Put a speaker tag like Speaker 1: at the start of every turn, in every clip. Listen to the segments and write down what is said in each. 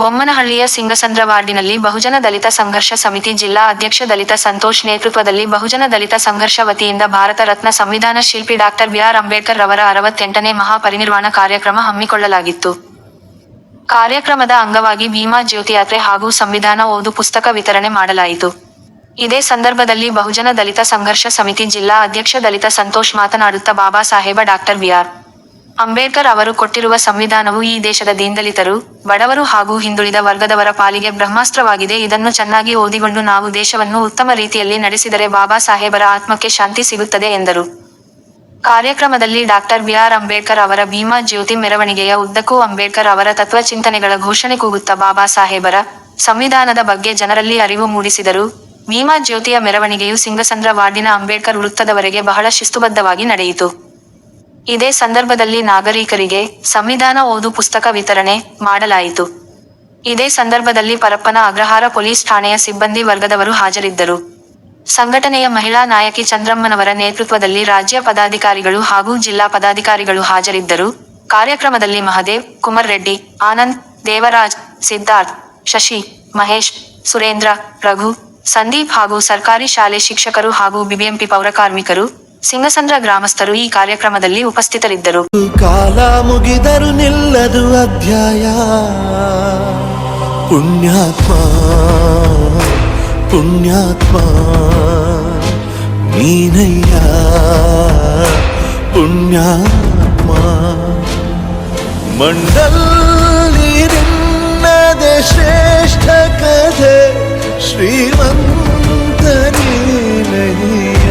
Speaker 1: ಬೊಮ್ಮನಹಳ್ಳಿಯ ಸಿಂಗಸಂದ್ರ ವಾರ್ಡಿನಲ್ಲಿ ಬಹುಜನ ದಲಿತ ಸಂಘರ್ಷ ಸಮಿತಿ ಜಿಲ್ಲಾ ಅಧ್ಯಕ್ಷ ದಲಿತ ಸಂತೋಷ್ ನೇತೃತ್ವದಲ್ಲಿ ಬಹುಜನ ದಲಿತ ಸಂಘರ್ಷ ವತಿಯಿಂದ ಭಾರತ ರತ್ನ ಸಂವಿಧಾನ ಶಿಲ್ಪಿ ಡಾಕ್ಟರ್ ಬಿಆರ್ ಅಂಬೇಡ್ಕರ್ ರವರ ಅರವತ್ತೆಂಟನೇ ಮಹಾಪರಿನಿರ್ವಾಣ ಕಾರ್ಯಕ್ರಮ ಹಮ್ಮಿಕೊಳ್ಳಲಾಗಿತ್ತು. ಕಾರ್ಯಕ್ರಮದ ಅಂಗವಾಗಿ ಭೀಮಾ ಜ್ಯೋತಿ ಯಾತ್ರೆ ಹಾಗೂ ಸಂವಿಧಾನ ಓದು ಪುಸ್ತಕ ವಿತರಣೆ ಮಾಡಲಾಯಿತು. ಇದೇ ಸಂದರ್ಭದಲ್ಲಿ ಬಹುಜನ ದಲಿತ ಸಂಘರ್ಷ ಸಮಿತಿ ಜಿಲ್ಲಾ ಅಧ್ಯಕ್ಷ ದಲಿತ ಸಂತೋಷ್ ಮಾತನಾಡುತ್ತಾ Baba Saheb doctor B R Ambedkar ಅವರು ಕೊಟ್ಟಿರುವ ಸಂವಿಧಾನವು ಈ ದೇಶದ ದೀನದಲಿತರು, ಬಡವರು ಹಾಗೂ ಹಿಂದುಳಿದ ವರ್ಗದವರ ಪಾಲಿಗೆ ಬ್ರಹ್ಮಾಸ್ತ್ರವಾಗಿದೆ. ಇದನ್ನು ಚೆನ್ನಾಗಿ ಓದಿಕೊಂಡು ನಾವು ದೇಶವನ್ನು ಉತ್ತಮ ರೀತಿಯಲ್ಲಿ ನಡೆಸಿದರೆ ಬಾಬಾ ಸಾಹೇಬರ ಆತ್ಮಕ್ಕೆ ಶಾಂತಿ ಸಿಗುತ್ತದೆ ಎಂದರು. ಕಾರ್ಯಕ್ರಮದಲ್ಲಿ ಡಾಕ್ಟರ್ ಬಿಆರ್ ಅಂಬೇಡ್ಕರ್ ಅವರ ಭೀಮಾ ಜ್ಯೋತಿ ಮೆರವಣಿಗೆಯ ಉದ್ದಕ್ಕೂ ಅಂಬೇಡ್ಕರ್ ಅವರ ತತ್ವಚಿಂತನೆಗಳ ಘೋಷಣೆ ಕೂಗುತ್ತಾ ಬಾಬಾ ಸಾಹೇಬರ ಸಂವಿಧಾನದ ಬಗ್ಗೆ ಜನರಲ್ಲಿ ಅರಿವು ಮೂಡಿಸಿದರು. ಭೀಮಾ ಜ್ಯೋತಿಯ ಮೆರವಣಿಗೆಯು ಸಿಂಗಸಂದ್ರ ವಾರ್ಡಿನ ಅಂಬೇಡ್ಕರ್ ವೃತ್ತದವರೆಗೆ ಬಹಳ ಶಿಸ್ತುಬದ್ಧವಾಗಿ ನಡೆಯಿತು. ಇದೇ ಸಂದರ್ಭದಲ್ಲಿ ನಾಗರಿಕರಿಗೆ ಸಂವಿಧಾನ ಓದು ಪುಸ್ತಕ ವಿತರಣೆ ಮಾಡಲಾಯಿತು. ಇದೇ ಸಂದರ್ಭದಲ್ಲಿ ಪರಪ್ಪನ ಅಗ್ರಹಾರ ಪೊಲೀಸ್ ಠಾಣೆಯ ಸಿಬ್ಬಂದಿ ವರ್ಗದವರು ಹಾಜರಿದ್ದರು. ಸಂಘಟನೆಯ ಮಹಿಳಾ ನಾಯಕಿ ಚಂದ್ರಮ್ಮನವರ ನೇತೃತ್ವದಲ್ಲಿ ರಾಜ್ಯ ಪದಾಧಿಕಾರಿಗಳು ಹಾಗೂ ಜಿಲ್ಲಾ ಪದಾಧಿಕಾರಿಗಳು ಹಾಜರಿದ್ದರು. ಕಾರ್ಯಕ್ರಮದಲ್ಲಿ ಮಹದೇವ್, ಕುಮಾರ್ ರೆಡ್ಡಿ, ಆನಂದ್, ದೇವರಾಜ್, ಸಿದ್ಧಾರ್ಥ್, ಶಶಿ, ಮಹೇಶ್, ಸುರೇಂದ್ರ, ರಘು, ಸಂದೀಪ್ ಹಾಗೂ ಸರ್ಕಾರಿ ಶಾಲೆ ಶಿಕ್ಷಕರು ಹಾಗೂ ಬಿಬಿಎಂಪಿ ಪೌರಕಾರ್ಮಿಕರು ಸಿಂಗಸಂದ್ರ ಗ್ರಾಮಸ್ಥರು ಈ ಕಾರ್ಯಕ್ರಮದಲ್ಲಿ ಉಪಸ್ಥಿತರಿದ್ದರು.
Speaker 2: ಕಾಲ ಮುಗಿದರು ನಿಲ್ಲದು ಅಧ್ಯಾಯ. ಪುಣ್ಯಾತ್ಮ ಪುಣ್ಯಾತ್ಮ, ನೀನಯ್ಯ. ಪುಣ್ಯಾತ್ಮ ಮಂಡಲದ ಶ್ರೇಷ್ಠ ಕಥೆ, ಶ್ರೀಮಂತ ನೀನಯ್ಯ.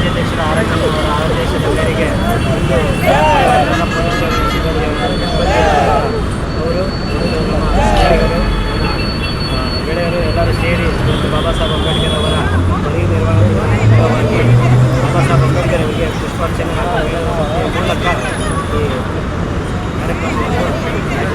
Speaker 3: ರಾಜ್ಯಾಧ್ಯಕ್ಷರ ಆರೋಗ್ಯ ಆದೇಶದ ಮೇರೆಗೆ ಅವರು ಗೆಳೆಯರು ಎಲ್ಲರೂ ಸೇರಿ ಬಾಬಾ ಸಾಹೇಬ್ ಅಂಬೇಡ್ಕರ್ ಅವರ ಮನೆಯ ನಿರ್ವಹಣೆ ಬಾಬಾ ಸಾಹೇಬ್ ಅಂಬೇಡ್ಕರ್ ಅವರಿಗೆ ಪುಷ್ಪಾರ್ಚನೆ ಮೂಲಕ ಈ ಕಾರ್ಯಕ್ರಮವನ್ನು